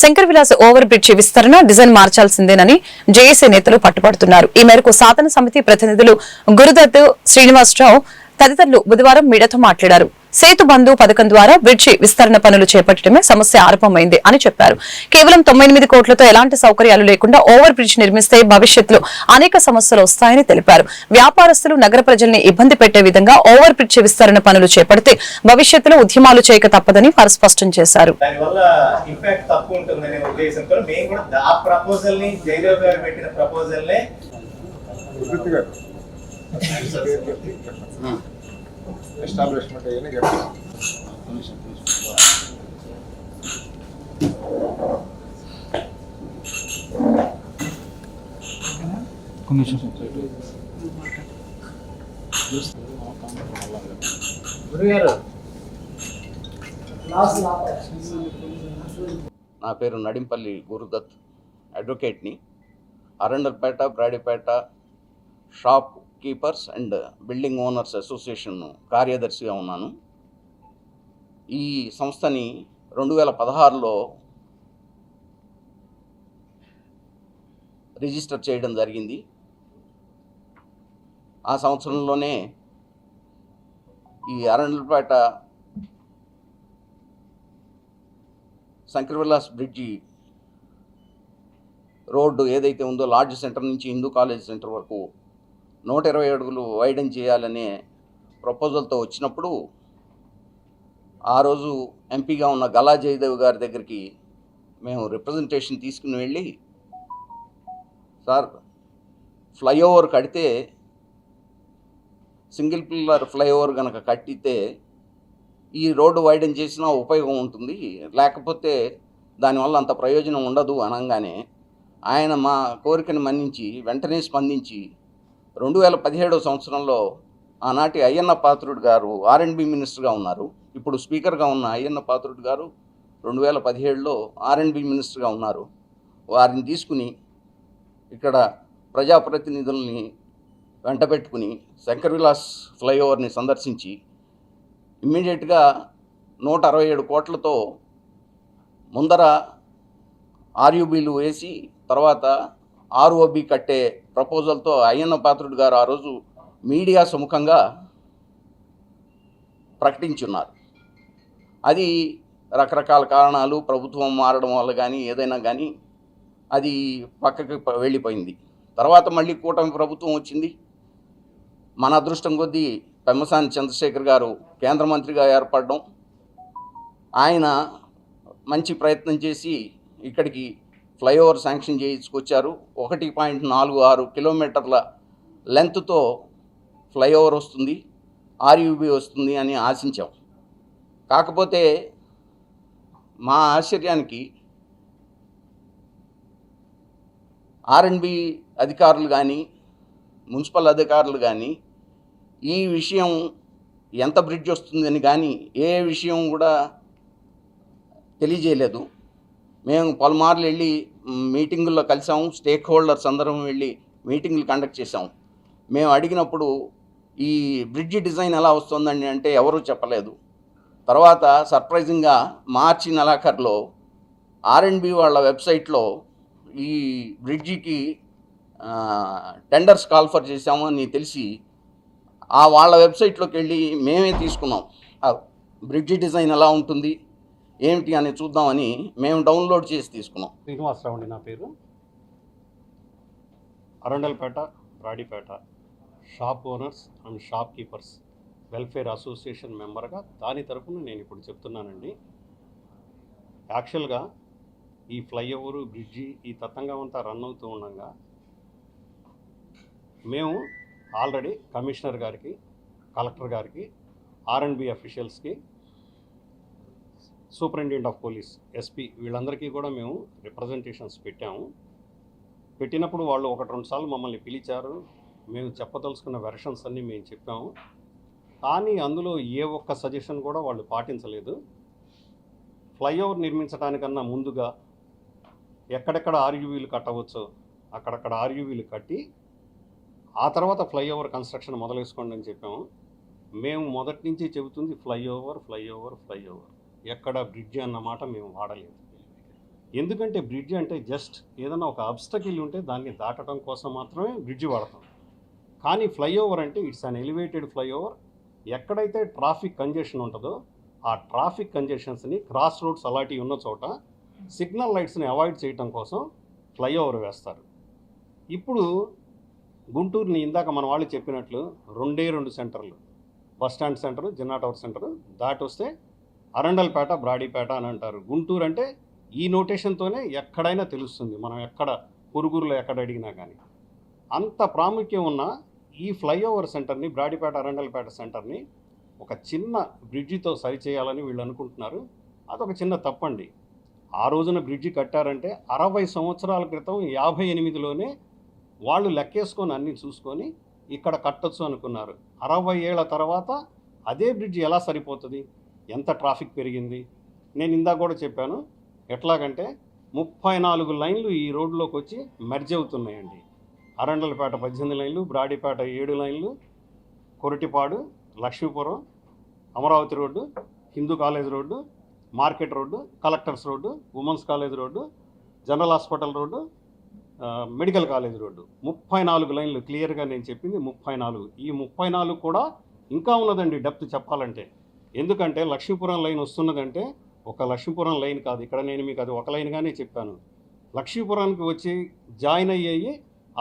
Shankar Vilas over bridge విస్తరణ design మార్చాల్సిందేనని JAC నేతలు పట్టుపడుతున్నారు ఈ మేరకు సాధన సమితి ప్రతినిధులు గురుదత్ శ్రీనివాసరావు తదితరులు బుధవారం మీడియాతో మాట్లాడారు. సేతు బంధు పథకం ద్వారా బ్రిడ్జి విస్తరణ పనులు చేపట్టడమే సమస్య ఆరంభమైంది అని చెప్పారు. కేవలం తొమ్మిది కోట్లతో ఎలాంటి సౌకర్యాలు లేకుండా ఓవర్ బ్రిడ్జ్ నిర్మిస్తే భవిష్యత్తులో అనేక సమస్యలు వస్తాయని తెలిపారు. వ్యాపారస్తులు నగర ప్రజల్ని ఇబ్బంది పెట్టే విధంగా ఓవర్ బ్రిడ్జి విస్తరణ పనులు చేపడితే భవిష్యత్తులో ఉద్యమాలు చేయక తప్పదని వారు స్పష్టం చేశారు. ఎస్టాబ్లిష్మెంట్ అయ్యని చెప్పి. గురుగారు. నా పేరు Nadimpalli Gurudatt అడ్వకేట్ని. Arundelpet Brodipet shop keepers and building owners association కార్యదర్శిగా ఉన్నాను. ఈ సంస్థని రెండు వేల పదహారులో రిజిస్టర్ చేయడం జరిగింది. ఆ సంవత్సరంలోనే ఈ అరణ్యపేట శంకర్ విలాస్ బ్రిడ్జి రోడ్డు ఏదైతే ఉందో లాడ్జ్ సెంటర్ నుంచి హిందూ కాలేజ్ సెంటర్ వరకు నూట ఇరవై అడుగులు వైడెన్ చేయాలనే ప్రపోజల్తో వచ్చినప్పుడు ఆ రోజు ఎంపీగా ఉన్న గలా జయదేవ్ గారి దగ్గరికి మేము రిప్రజెంటేషన్ తీసుకుని వెళ్ళి సార్ ఫ్లైఓవర్ కడితే సింగిల్ పిల్లర్ ఫ్లైఓవర్ కనుక కట్టితే ఈ రోడ్డు వైడెన్ చేసినా ఉపయోగం ఉంటుంది. లేకపోతే దానివల్ల అంత ప్రయోజనం ఉండదు అనగానే ఆయన మా కోరికను మన్నించి వెంటనే స్పందించి రెండు వేల పదిహేడవ సంవత్సరంలో ఆనాటి అయ్యన్న పాత్రుడు గారు ఆర్ఎండ్బి మినిస్టర్గా ఉన్నారు. ఇప్పుడు స్పీకర్గా ఉన్న అయ్యన్న పాత్రుడు గారు రెండు వేల పదిహేడులో ఆర్ఎండ్బి మినిస్టర్గా ఉన్నారు. వారిని తీసుకుని ఇక్కడ ప్రజాప్రతినిధుల్ని వెంటబెట్టుకుని శంకర్ విలాస్ ఫ్లైఓవర్ని సందర్శించి ఇమ్మీడియట్గా నూట అరవై ఏడు కోట్లతో ముందర ఆర్యుబీలు వేసి తర్వాత ఆర్ఓబి కట్టే ప్రపోజల్తో అయ్యన్న పాత్రుడు గారు ఆ రోజు మీడియా సముఖంగా ప్రకటించున్నారు. అది రకరకాల కారణాలు ప్రభుత్వం మారడం వల్ల కానీ ఏదైనా కానీ అది పక్కకి వెళ్ళిపోయింది. తర్వాత మళ్ళీ కూటమి ప్రభుత్వం వచ్చింది. మన అదృష్టం కొద్దీ పెమ్మసాని చంద్రశేఖర్ గారు కేంద్ర మంత్రిగా ఏర్పడడం ఆయన మంచి ప్రయత్నం చేసి ఇక్కడికి ఫ్లైఓవర్ శాంక్షన్ చేయించుకొచ్చారు. ఒకటి పాయింట్ నాలుగు ఆరు కిలోమీటర్ల లెంత్తో ఫ్లైఓవర్ వస్తుంది ఆర్యూబీ వస్తుంది అని ఆశించాం. కాకపోతే మా ఆశ్చర్యానికి ఆర్ఎండ్బి అధికారులు కానీ మున్సిపల్ అధికారులు కానీ ఈ విషయం ఎంత బ్రిడ్జ్ వస్తుందని కానీ ఏ విషయం కూడా తెలియజేయలేదు. మేము పలుమార్లు వెళ్ళి మీటింగుల్లో కలిసాము. స్టేక్ హోల్డర్స్ అందరం వెళ్ళి మీటింగ్లు కండక్ట్ చేసాం మేము అడిగినప్పుడు ఈ బ్రిడ్జి డిజైన్ ఎలా వస్తుందండి అంటే ఎవరూ చెప్పలేదు. తర్వాత సర్ప్రైజింగ్గా మార్చి నెలాఖరులో ఆర్ఎండ్బి వాళ్ళ వెబ్సైట్లో ఈ బ్రిడ్జికి టెండర్స్ కాల్ఫర్ చేశాము అని తెలిసి ఆ వాళ్ళ వెబ్సైట్లోకి వెళ్ళి మేమే తీసుకున్నాం. బ్రిడ్జి డిజైన్ ఎలా ఉంటుంది? ఏమిటి అని చూద్దామని మేము డౌన్లోడ్ చేసి తీసుకున్నాం. శ్రీనివాసరావు అండి నా పేరు. Arundelpet Brodipet shop owners and shop keepers welfare association మెంబర్గా దాని తరఫున నేను ఇప్పుడు చెప్తున్నానండి. యాక్చువల్గా ఈ ఫ్లైఓవర్ బ్రిడ్జి ఈ తతంగం అంతా రన్ అవుతూ ఉండగా మేము ఆల్రెడీ కమిషనర్ గారికి కలెక్టర్ గారికి ఆర్ఎండ్బి అఫీషియల్స్కి సూపరింటెండెంట్ ఆఫ్ పోలీస్ ఎస్పీ వీళ్ళందరికీ కూడా మేము రిప్రజెంటేషన్స్ పెట్టాము. పెట్టినప్పుడు వాళ్ళు ఒకటి రెండు సార్లు మమ్మల్ని పిలిచారు. మేము చెప్పదలుచుకున్న వెర్షన్స్ అన్నీ మేము చెప్పాము. కానీ అందులో ఏ ఒక్క సజెషన్ కూడా వాళ్ళు పాటించలేదు. ఫ్లైఓవర్ నిర్మించడానికన్నా ముందుగా ఎక్కడెక్కడ ఆర్యూవీలు కట్టవచ్చో అక్కడక్కడ ఆర్యూవీలు కట్టి ఆ తర్వాత ఫ్లైఓవర్ కన్స్ట్రక్షన్ మొదలేసుకోండి అని చెప్పాము. మేము మొదటి నుంచి చెబుతుంది ఫ్లైఓవర్ ఫ్లైఓవర్ ఫ్లైఓవర్. ఎక్కడ బ్రిడ్జ్ అన్నమాట మేము వాడలేదు. ఎందుకంటే బ్రిడ్జ్ అంటే జస్ట్ ఏదైనా ఒక అబ్స్టకిల్ ఉంటే దాన్ని దాటడం కోసం మాత్రమే బ్రిడ్జ్ వాడతాం. కానీ ఫ్లైఓవర్ అంటే ఇట్స్ అన్ ఎలివేటెడ్ ఫ్లైఓవర్ ఎక్కడైతే ట్రాఫిక్ కంజెషన్ ఉంటుందో ఆ ట్రాఫిక్ కంజెషన్స్ని క్రాస్ రోడ్స్ అలాంటివి ఉన్న చోట సిగ్నల్ లైట్స్ని అవాయిడ్ చేయటం కోసం ఫ్లైఓవర్ వేస్తారు. ఇప్పుడు గుంటూరుని ఇందాక మన వాళ్ళు చెప్పినట్లు రెండే రెండు సెంటర్లు bus stand centre Jinnah tower centre దాటి వస్తే అరండల్పేట బ్రాడీపేట అని అంటారు. గుంటూరు అంటే ఈ నోటేషన్తోనే ఎక్కడైనా తెలుస్తుంది. మనం ఎక్కడ పురుగురులో ఎక్కడ అడిగినా కానీ. అంత ప్రాముఖ్యం ఉన్న ఈ ఫ్లైఓవర్ సెంటర్ని బ్రాడీపేట అరండల్పేట సెంటర్ని ఒక చిన్న బ్రిడ్జితో సరిచేయాలని వీళ్ళు అనుకుంటున్నారు. అదొక చిన్న తప్పండి. ఆ రోజున బ్రిడ్జి కట్టారంటే అరవై సంవత్సరాల క్రితం యాభై ఎనిమిదిలోనే వాళ్ళు లెక్కేసుకొని అన్ని చూసుకొని ఇక్కడ కట్టొచ్చు అనుకున్నారు. అరవై ఏళ్ళ తర్వాత అదే బ్రిడ్జ్ ఎలా సరిపోతుంది? ఎంత ట్రాఫిక్ పెరిగింది? నేను ఇందాక కూడా చెప్పాను ఎట్లాగంటే ముప్పై నాలుగు లైన్లు ఈ రోడ్లోకి వచ్చి మెర్జ్ అవుతున్నాయండి. అరండలపేట పద్దెనిమిది లైన్లు బ్రాడీపేట ఏడు లైన్లు Koritepadu Lakshmipuram Amaravati road Hindu college road market road collectors road women's college road general hospital road medical college road. ముప్పై నాలుగు లైన్లు క్లియర్గా నేను చెప్పింది ముప్పై నాలుగు. ఈ ముప్పై నాలుగు కూడా ఇంకా ఉన్నదండి డెప్త్ చెప్పాలంటే. ఎందుకంటే లక్ష్మీపురం లైన్ వస్తున్నదంటే ఒక లక్ష్మీపురం లైన్ కాదు. ఇక్కడ నేను మీకు అది ఒక లైన్గానే చెప్పాను. లక్ష్మీపురానికి వచ్చి జాయిన్ అయ్యి